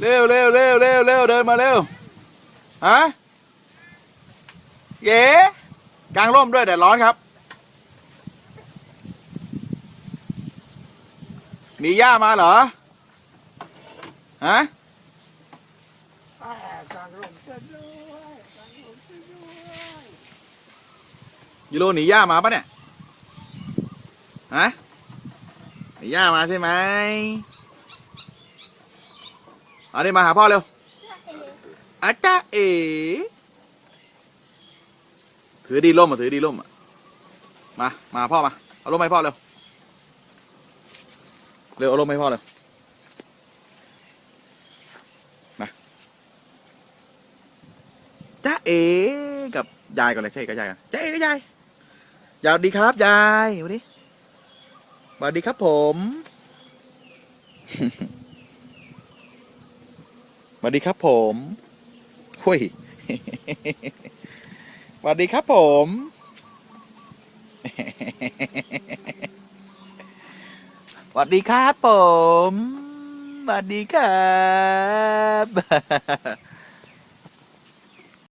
เร็วเร็วเร็วเร็วเร็วเดินมาเร็วฮะเก๋กลางร่มด้วยแดดร้อนครับหนีย่ามาเหรอฮะกลางร่มจะด้วยกลางร่มจะด้วยยูโรหนีย่ามาปะเนี่ยฮะหนีย่ามาใช่ไหม อาดิมาหาพ่อเร็วอาจ้าเอ๋ถือดีร่มอะถือดีร่มอะ มา มาพ่อมา เอาร่มให้พ่อเร็ว เร็วเอาร่มให้พ่อเร็ว มาจ้าเอ๋กับยายก่อนเลยใช่กับยายกันจ้าเอ๋กับยาย ยายสวัสดีครับยายสวัสดีสวัสดีครับผม สวัสดีครับผมหุยสวัสดีครับผม สวัสดีครับผม สวัสดีครับ